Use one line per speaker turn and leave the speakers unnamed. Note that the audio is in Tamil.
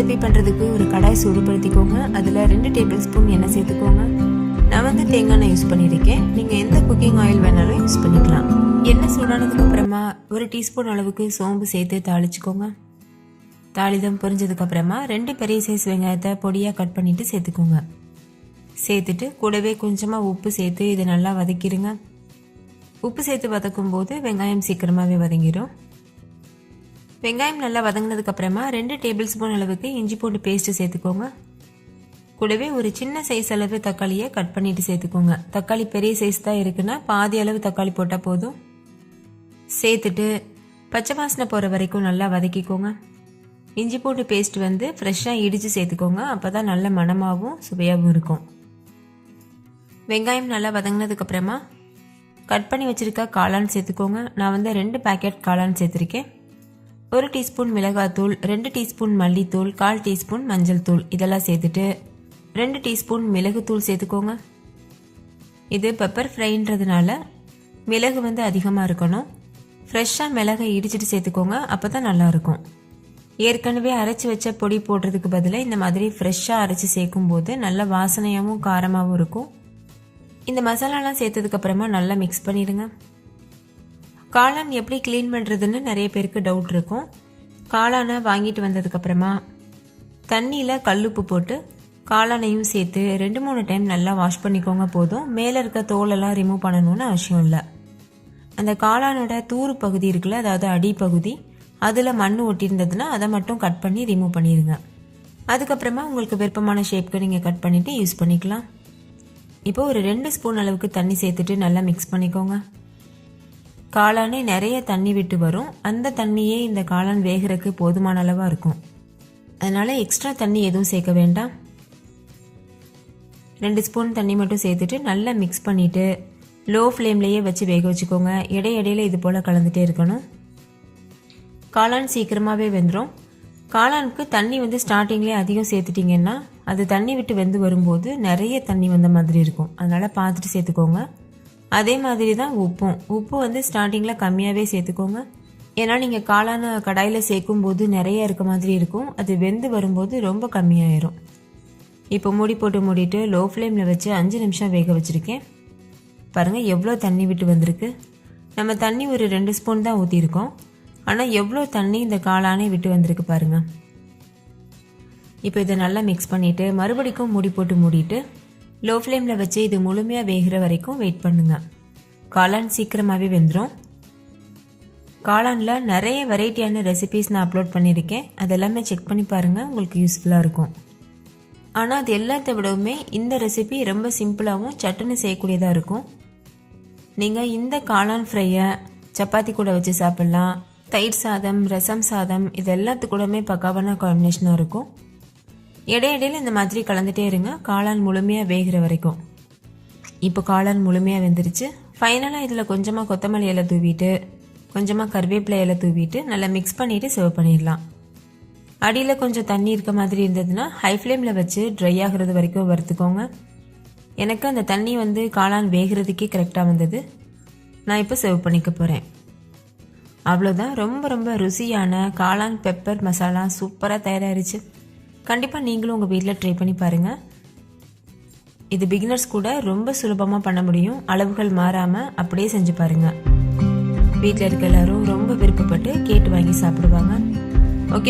ரெசிபி பண்ணுறதுக்கு ஒரு கடாய் சூடுபடுத்திக்கோங்க. அதில் ரெண்டு டேபிள் ஸ்பூன் எண்ணெய் சேர்த்துக்கோங்க. நான் வந்து தேங்காய் எண்ணெய் யூஸ் பண்ணியிருக்கேன். நீங்கள் எந்த குக்கிங் ஆயில் வேணாலும் யூஸ் பண்ணிக்கலாம். எண்ணெய் சூடானதுக்கு அப்புறமா ஒரு டீஸ்பூன் அளவுக்கு சோம்பு சேர்த்து தாளிச்சுக்கோங்க. தாளிதம் புரிஞ்சதுக்கப்புறமா ரெண்டு பெரிய சைஸ் வெங்காயத்தை பொடியாக கட் பண்ணிவிட்டு சேர்த்துக்கோங்க. சேர்த்துட்டு கூடவே கொஞ்சமாக உப்பு சேர்த்து இதை நல்லா வதக்கிடுங்க. உப்பு சேர்த்து வதக்கும் போது வெங்காயம் சீக்கிரமாகவே வதங்கிடும் வெங்காயம் நல்லா வதங்கினதுக்கு அப்புறமா ரெண்டு டேபிள் ஸ்பூன் அளவுக்கு இஞ்சி பூண்டு பேஸ்ட்டு சேர்த்துக்கோங்க. கூடவே ஒரு சின்ன சைஸ் அளவு தக்காளியை கட் பண்ணிட்டு சேர்த்துக்கோங்க. தக்காளி பெரிய சைஸ் தான் இருக்குன்னா பாதி அளவு தக்காளி போட்டால் போதும். சேர்த்துட்டு பச்சை வாசனை போகிற வரைக்கும் நல்லா வதக்கிக்கோங்க. இஞ்சி பூண்டு பேஸ்ட் வந்து ஃப்ரெஷ்ஷாக இடித்து சேர்த்துக்கோங்க. அப்போ தான் நல்ல மணமாகவும் சுவையாகவும் இருக்கும். வெங்காயம் நல்லா வதங்கினதுக்கப்புறமா கட் பண்ணி வச்சுருக்க காளான் சேர்த்துக்கோங்க. நான் வந்து ரெண்டு பேக்கெட் காளான் சேர்த்துருக்கேன். ஒரு டீஸ்பூன் மிளகாத்தூள் ரெண்டு டீஸ்பூன் மல்லித்தூள் கால் டீஸ்பூன் மஞ்சள் தூள். இதெல்லாம் சேர்த்துட்டு ரெண்டு டீஸ்பூன் மிளகுத்தூள் சேர்த்துக்கோங்க. இது பெப்பர் ஃப்ரைன்றதுனால மிளகு வந்து அதிகமாக இருக்கணும். ஃப்ரெஷ்ஷாக மிளகை இடிச்சிட்டு சேர்த்துக்கோங்க அப்போ தான் நல்லாயிருக்கும். ஏற்கனவே அரைச்சி வச்ச பொடி போடுறதுக்கு பதிலாக இந்த மாதிரி ஃப்ரெஷ்ஷாக அரைச்சி சேர்க்கும் போது நல்ல வாசனையாகவும் காரமாகவும் இருக்கும். இந்த மசாலாலாம் சேர்த்ததுக்கப்புறமா நல்லா மிக்ஸ் பண்ணிடுங்க. காளான் எப்படி க்ளீன் பண்ணுறதுன்னு நிறைய பேருக்கு டவுட் இருக்கும். காளானை வாங்கிட்டு வந்ததுக்கப்புறமா தண்ணியில் கல்லுப்பு போட்டு காளானையும் சேர்த்து ரெண்டு மூணு டைம் நல்லா வாஷ் பண்ணிக்கோங்க போதும். மேலே இருக்க தோலெல்லாம் ரிமூவ் பண்ணணும்னு அவசியம் இல்லை. அந்த காளானோட தூறு பகுதி இருக்குல்ல அதாவது அடிப்பகுதி அதில் மண் ஒட்டியிருந்ததுன்னா அதை மட்டும் கட் பண்ணி ரிமூவ் பண்ணிடுங்க அதுக்கப்புறமா உங்களுக்கு விருப்பமான ஷேப்க்கு நீங்கள் கட் பண்ணிவிட்டு யூஸ் பண்ணிக்கலாம். இப்போ ஒரு ரெண்டு ஸ்பூன் அளவுக்கு தண்ணி சேர்த்துட்டு நல்லா மிக்ஸ் பண்ணிக்கோங்க. காளானே நிறைய தண்ணி விட்டு வரும். அந்த தண்ணியே இந்த காளான் வேகிறதுக்கு போதுமான அளவாக இருக்கும். அதனால் எக்ஸ்ட்ரா தண்ணி எதுவும் சேர்க்க வேண்டாம். ரெண்டு ஸ்பூன் தண்ணி மட்டும் சேர்த்துட்டு நல்லா மிக்ஸ் பண்ணிவிட்டு லோ ஃப்ளேம்லேயே வச்சு வேக வச்சுக்கோங்க. இடையிடையில் இது போல் கலந்துகிட்டே இருக்கணும். காளான் சீக்கிரமாகவே வெந்துடும் காளானுக்கு தண்ணி வந்து ஸ்டார்டிங்லேயே அதிகம் சேர்த்துட்டிங்கன்னா அது தண்ணி விட்டு வெந்து வரும்போது நிறைய தண்ணி வந்த மாதிரி இருக்கும். அதனால் பார்த்துட்டு சேர்த்துக்கோங்க. அதே மாதிரி தான் உப்பும் உப்பு வந்து ஸ்டார்டிங்கில் கம்மியாகவே சேர்த்துக்கோங்க. ஏன்னா நீங்கள் காளான கடாயில் சேர்க்கும் போது நிறைய இருக்க மாதிரி இருக்கும். அது வெந்து வரும்போது ரொம்ப கம்மியாயிரும். இப்போ மூடி போட்டு மூடிட்டு லோ ஃப்ளேமில் வச்சு அஞ்சு நிமிஷம் வேக வச்சுருக்கேன். பாருங்கள் எவ்வளோ தண்ணி விட்டு வந்திருக்கு. நம்ம தண்ணி ஒரு ரெண்டு ஸ்பூன் தான் ஊற்றிருக்கோம் ஆனால் எவ்வளோ தண்ணி இந்த காளானே விட்டு வந்திருக்கு பாருங்கள் இப்போ இதை நல்லா மிக்ஸ் பண்ணிவிட்டு மறுபடிக்கும் மூடி போட்டு மூடிட்டு லோ ஃப்ளேமில் வச்சு இது முழுமையாக வேகிற வரைக்கும் வெயிட் பண்ணுங்க. காளான் சீக்கிரமாகவே வெந்துடும் காளானில் நிறைய வெரைட்டியான ரெசிபீஸ் நான் அப்லோட் பண்ணியிருக்கேன். அதெல்லாமே செக் பண்ணி பாருங்கள் உங்களுக்கு யூஸ்ஃபுல்லாக இருக்கும். ஆனால் அது எல்லாத்த விடவுமே இந்த ரெசிபி ரொம்ப சிம்பிளாகவும் சட்டுன்னு செய்யக்கூடியதாக இருக்கும். நீங்கள் இந்த காளான் ஃப்ரையை சப்பாத்தி கூட வச்சு சாப்பிட்லாம். தயிர் சாதம் ரசம் சாதம் இது எல்லாத்துக்கூடமே பக்காவான காம்பினேஷனாக இருக்கும். இடையிடையில் இந்த மாதிரி கலந்துட்டே இருங்க. காளான் முழுமையாக வேகிற வரைக்கும். இப்போ காளான் முழுமையாக வெந்துருச்சு. ஃபைனலாக இதில் கொஞ்சமாக கொத்தமல்லி இலை தூவிட்டு கொஞ்சமாக கருவேப்பிலை இலை தூவிட்டு நல்லா மிக்ஸ் பண்ணிவிட்டு சர்வ் பண்ணிடலாம். அடியில் கொஞ்சம் தண்ணி இருக்க மாதிரி இருந்ததுன்னா ஹை ஃப்ளேமில் வச்சு ட்ரை ஆகிறது வரைக்கும் வறுத்துக்கோங்க. எனக்கு அந்த தண்ணி வந்து காளான் வேகிறதுக்கே கரெக்டாக வந்தது. நான் இப்போ சர்வ் பண்ணிக்க போகிறேன் அவ்வளோதான் ரொம்ப ரொம்ப ருசியான காளான் பெப்பர் மசாலா சூப்பராக தயாராகிருச்சு கண்டிப்பாக நீங்களும் உங்கள் வீட்டில் ட்ரை பண்ணி பாருங்கள் இது பிகினர்ஸ் கூட ரொம்ப சுலபமாக பண்ண முடியும். அளவுகள் மாறாமல் அப்படியே செஞ்சு பாருங்கள் வீட்டில் இருக்க எல்லாரும் ரொம்ப விருப்பப்பட்டு கேட்டு வாங்கி சாப்பிடுவாங்க. ஓகே